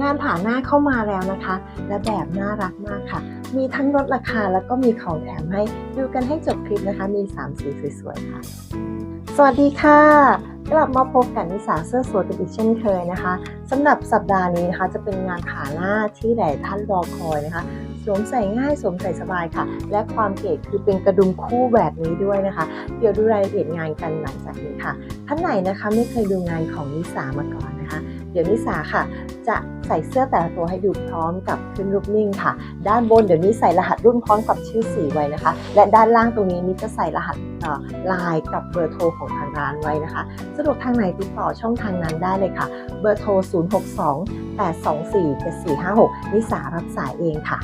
งานผ่าหน้าเข้ามาแล้วนะคะ และแบบน่ารักมากค่ะ มีทั้งลดราคาแล้วก็มีของแถมให้ดูกันให้จบคลิปนะคะ มี 3 สีสวยๆค่ะ สวัสดีค่ะ กลับมาพบกันนิสาเสื้อสวยกันอีกเช่นเคยนะคะสำหรับสัปดาห์นี้นะคะจะเป็นงานผ่าหน้าที่หลายท่านรอคอยนะคะสวมใส่ง่ายสวมใส่สบายค่ะ และความเก๋คือเป็นกระดุมคู่แบบนี้ด้วยนะคะ เดี๋ยวดูรายละเอียดงานกันหลังจากนี้ค่ะ ท่านไหนนะคะไม่เคยดูงานของนิสามาก่อนนะคะ เดี๋ยวนิสาค่ะ จะใส่เสื้อแต่ละตัวให้ดูพร้อมกับขึ้นรูปนิ่งค่ะ ด้านบนเดี๋ยวนี้ใส่รหัสรุ่นพร้อมกับชื่อสีไว้นะคะ และด้านล่างตรงนี้นิจะใส่รหัสลน์กับเบอร์โทรของทางร้านไว้นะคะ สะดวกทางไหนติดต่อช่องทางนั้นได้เลยค่ะ เบอร์โทร 062 824 7456 นิสารับสายเองค่ะ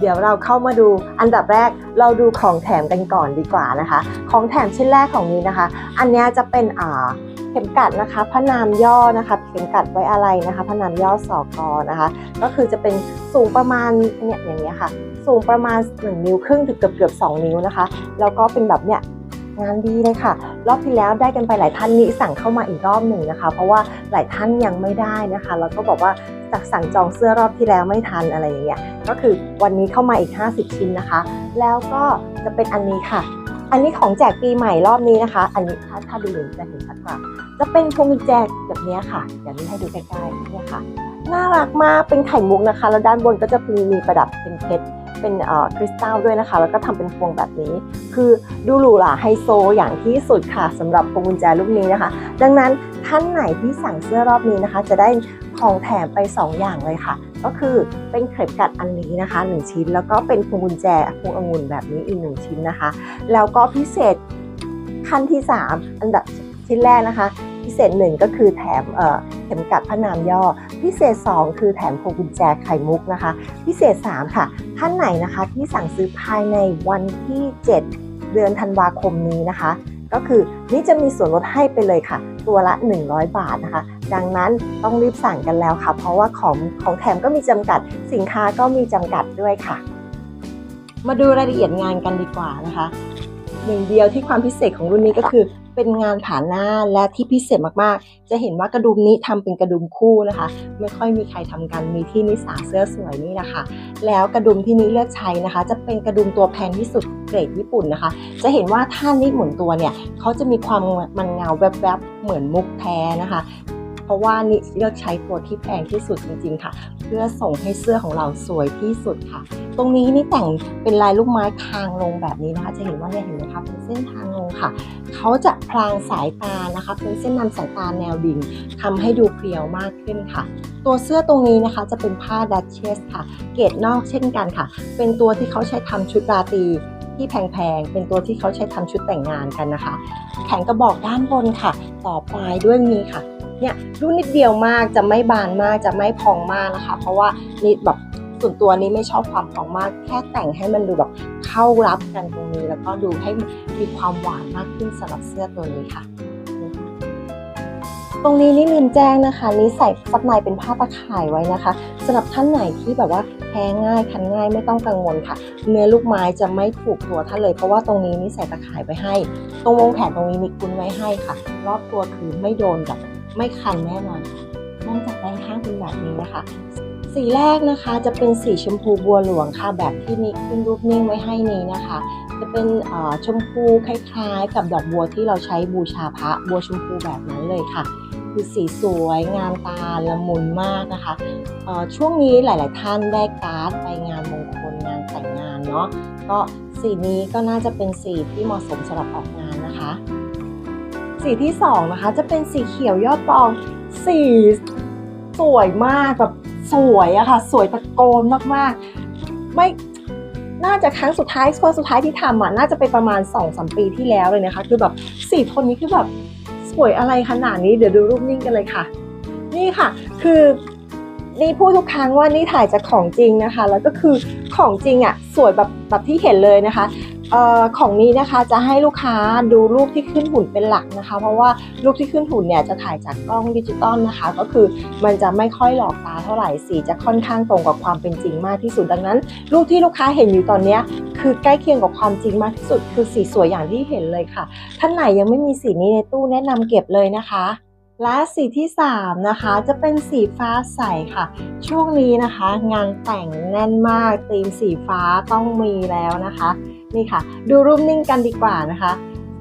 เดี๋ยวเราเข้ามาดูอันดับแรกเราดูของแถมกันก่อนดีกว่านะคะ ของแถมชิ้นแรกของนี้นะคะ อันนี้จะเป็นอ่า ข็มกัดนะคะ พระนามย่อนะคะเข็มกัดไว้อะไรนะคะ พระนามย่อสอกอนะคะ ก็คือจะเป็นสูงประมาณเนี่ยอย่างเงี้ยค่ะ สูงประมาณ 1 นิ้วครึ่งถึงเกือบเกือบๆ2นิ้วนะคะ แล้วก็เป็นแบบเนี้ยงานดีเลยค่ะ รอบที่แล้วได้กันไปหลายท่านนี้สั่งเข้ามาอีกรอบหนึ่งนะคะ เพราะว่าหลายท่านยังไม่ได้นะคะแล้วก็บอกว่าจากสั่งจองเสื้อรอบที่แล้วไม่ทันอะไรอย่างเงี้ยก็คือวันนี้เข้ามาอีก 50 ชิ้นนะคะ แล้วก็จะเป็นอันนี้ค่ะ อันนี้ของแจกปีใหม่รอบนี้นะคะ อันนี้ถ้าถ้าดูจะเห็นชัดกว่า จะเป็นพวงกุญแจแบบนี้ค่ะเดี๋ยวนี้ให้ดูใกล้ๆเนี่ยค่ะ น่ารักมากเป็นไข่มุกนะคะ แล้วด้านบนก็จะมีประดับเป็นเพชรเป็นคริสตัลด้วยนะคะ แล้วก็ทำเป็นพวงแบบนี้ คือดูหรูหราไฮโซอย่างที่สุดค่ะสำหรับพวงกุญแจลูกนี้นะคะ ดังนั้นท่านไหนที่สั่งเสื้อรอบนี้นะคะ จะได้ของแถมไป 2 อย่างเลยค่ะ ก็คือเป็นเข็มกัดอันนี้นะคะ 1 ชิ้น แล้วก็เป็นพวงกุญแจพวงองุ่นแบบนี้อีก 1 ชิ้นนะคะ แล้วก็พิเศษขั้นที่ 3 อันดับชิ้นแรกนะคะ พิเศษ 1 ก็คือแถมเข็มกัดพระนามย่อ พิเศษ 2 คือแถมพวงกุญแจไข่มุกนะคะ พิเศษ 3 ค่ะท่านไหนนะคะที่สั่งซื้อภายในวันที่ 7 เดือนธันวาคมนี้นะคะก็คือนี่จะมีส่วนลดให้ไปเลยค่ะ ตัวละ 100 บาทนะคะดังนั้นต้องรีบสั่งกันแล้วค่ะ เพราะว่าของของแถมก็มีจำกัด สินค้าก็มีจำกัดด้วยค่ะ มาดูรายละเอียดงานกันดีกว่านะคะหนึ่งเดียวที่ความพิเศษของรุ่นนี้ก็คือ เป็นงานผ่านหน้าและที่พิเศษมากๆ จะเห็นว่ากระดุมนี้ทำเป็นกระดุมคู่นะคะ ไม่ค่อยมีใครทำกันมีที่นิสาเสื้อสวยนี่นะคะ แล้วกระดุมที่นี้เลือกใช้นะคะ จะเป็นกระดุมตัวแพงที่สุดเกรดญี่ปุ่นนะคะ จะเห็นว่าท่านี้หมุนตัวเนี่ยเขาจะมีความมันเงาแวบๆเหมือนมุกแท้นะคะ เพราะว่านี่เลือกใช้ตัวที่แพงที่สุดจริง ๆ ค่ะ เพื่อส่งให้เสื้อของเราสวยที่สุดค่ะ ตรงนี้นี่แต่งเป็นลายลูกไม้ทางลงแบบนี้นะคะ จะเห็นว่าเนี่ยเห็นไหมคะเป็นเส้นทางลงค่ะ เขาจะพลางสายตานะคะ เป็นเส้นนำสายตาแนวดิ่งทำให้ดูเพรียวมากขึ้นค่ะ ตัวเสื้อตรงนี้นะคะจะเป็นผ้าดัชเชสค่ะ เกรดนอกเช่นกันค่ะ เป็นตัวที่เขาใช้ทำชุดราตรีที่แพงๆ เป็นตัวที่เขาใช้ทำชุดแต่งงานกันนะคะ แขนกระบอกด้านบนค่ะ ต่อปลายด้วยนี้ค่ะ เนี่ยรุ่นนิดเดียวมากจะไม่บานมากจะไม่พองมากนะคะ เพราะว่านี่แบบส่วนตัวนี้ไม่ชอบความพองมาก แค่แต่งให้มันดูแบบเข้ารับกันตรงนี้ แล้วก็ดูให้มีความหวานมากขึ้นสำหรับเสื้อตัวนี้ค่ะ ตรงนี้นี่ลืมแจ้งนะคะนี่ใส่ซับในเป็นผ้าตะข่ายไว้นะคะสำหรับท่านไหนที่แบบว่าแพ้ง่ายคันง่ายไม่ต้องกังวลค่ะ เนื้อลูกไม้จะไม่ถูกตัวท่านเลย เพราะว่าตรงนี้นี่ใส่ตะข่ายไว้ให้ ตรงวงแขนตรงนี้มีกุ้นไว้ให้ค่ะ รอบตัวคือไม่โดนแบบ ไม่คันแน่นอนนื่องจากด้านข้างเป็นแบบนี้นะคะ สีแรกนะคะจะเป็นสีชมพูบัวหลวงค่ะ แบบที่นี่ขึ้นรูปนิ่งไว้ให้นี้นะคะ จะเป็นชมพูคล้ายๆ กับดอกบัวที่เราใช้บูชาพระบัวชมพูแบบนั้นเลยค่ะ คือสีสวยงามตาละมุนมากนะคะช่วงนี้หลาย ๆ ท่านได้การ์ดไปงานมงคลงานแต่งงานเนาะก็สีนี้ก็น่าจะเป็นสีที่เหมาะสมสำหรับออกงานนะคะ สีที่สองนะคะจะเป็นสีเขียวยอดตองสีสวยมากแบบสวยอะค่ะ สวยตะโกนมากๆ ไม่น่าจะครั้งสุดท้ายครั้งสุดท้ายที่ทำอะน่าจะเป็นประมาณ2อสปีที่แล้วเลยนะคะ คือแบบสีโทนนี้คือแบบสวยอะไรขนาดนี้เดี๋ยวดูรูปนิ่งกันเลยค่ะ นี่ค่ะ คือนี่พูดทุกครั้งว่านี่ถ่ายจากของจริงนะคะ แล้วก็คือของจริงอะสวยแบบแบบที่เห็นเลยนะคะ ออของนี้นะคะจะให้ลูกค้าดูรูปที่ขึ้นหุ่นเป็นหลักนะคะ เพราะว่ารูปที่ขึ้นหุ่นเนี่ยจะถ่ายจากกล้องดิจิตอลนะคะ ก็คือมันจะไม่ค่อยหลอกตาเท่าไหร่สีจะค่อนข้างตรงกับความเป็นจริงมากที่สุดดังนั้น รูปที่ลูกค้าเห็นอยู่ตอนนี้คือใกล้เคียงกับความจริงมากที่สุด คือสีสวยอย่างที่เห็นเลยค่ะ ท่านไหนยังไม่มีสีนี้ในตู้แนะนำเก็บเลยนะคะ และสีที่ 3 นะคะ จะเป็นสีฟ้าใสค่ะ ช่วงนี้นะคะ งานแต่งแน่นมากธีมสีฟ้าต้องมีแล้วนะคะ นี่ค่ะ ดูรูปนิ่งกันดีกว่านะคะ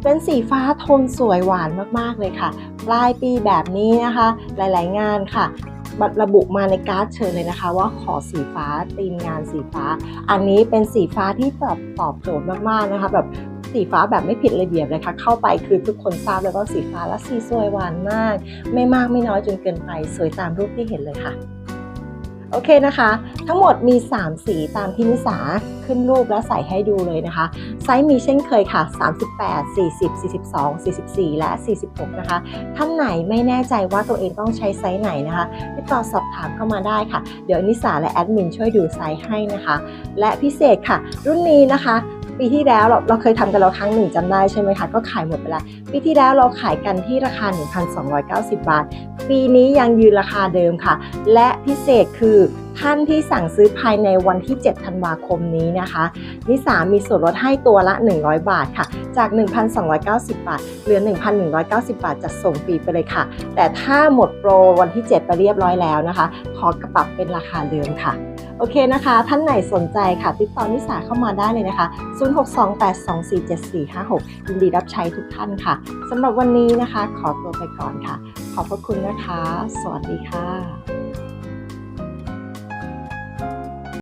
เป็นสีฟ้าโทนสวยหวานมากๆเลยค่ะ ปลายปีแบบนี้นะคะ หลายๆงานค่ะบัตรระบุมาในการ์ดเชิญเลยนะคะ ว่าขอสีฟ้าธีมงานสีฟ้า อันนี้เป็นสีฟ้าที่ตอบตอบโจทย์มากๆนะคะ แบบ สีฟ้าแบบไม่ผิดระเบียบเลยค่ะเข้าไปคือทุกคนทราบเลยว่าสีฟ้าและสีสวยหวานมาก ไม่มากไม่น้อยจนเกินไป สวยตามรูปที่เห็นเลยค่ะโอเคนะคะ ทั้งหมดมี 3 สีตามที่นิสาขึ้นรูปและใส่ให้ดูเลยนะคะ ไซส์มีเช่นเคยค่ะ 38 40 42 44 และ 46 นะคะ ท่านไหนไม่แน่ใจว่าตัวเองต้องใช้ไซส์ไหนนะคะติดต่อสอบถามเข้ามาได้ค่ะ เดี๋ยวนิสาและแอดมินช่วยดูไซส์ให้นะคะ และพิเศษค่ะ รุ่นนี้นะคะ ปีที่แล้วเราเราเคยทำกันแล้วครั้งหนึ่งจำได้ใช่ไหมคะ ก็ขายหมดไปแล้ว ปีที่แล้วเราขายกันที่ราคา 1,290 บาท ปีนี้ยังยืนราคาเดิมค่ะ และพิเศษคือท่านที่สั่งซื้อภายในวันที่ 7 ธันวาคมนี้นะคะ นิสามีส่วนลดให้ตัวละ 100 บาทค่ะ จาก 1,290 บาท เหลือ 1,190 บาทจัดส่งฟรีไปเลยค่ะ แต่ถ้าหมดโปรวันที่ 7 ไปเรียบร้อยแล้วนะคะ ขอกระปรับเป็นราคาเดิมค่ะ อเคนะคะ ท่านไหนสนใจค่ะ ติดต่อนิสาเข้ามาได้เลยนะคะ 0628247456 ยินดีรับใช้ทุกท่านค่ะสำหรับวันนี้นะคะ ขอตัวไปก่อนค่ะ ขอบพระคุณนะคะ สวัสดีค่ะ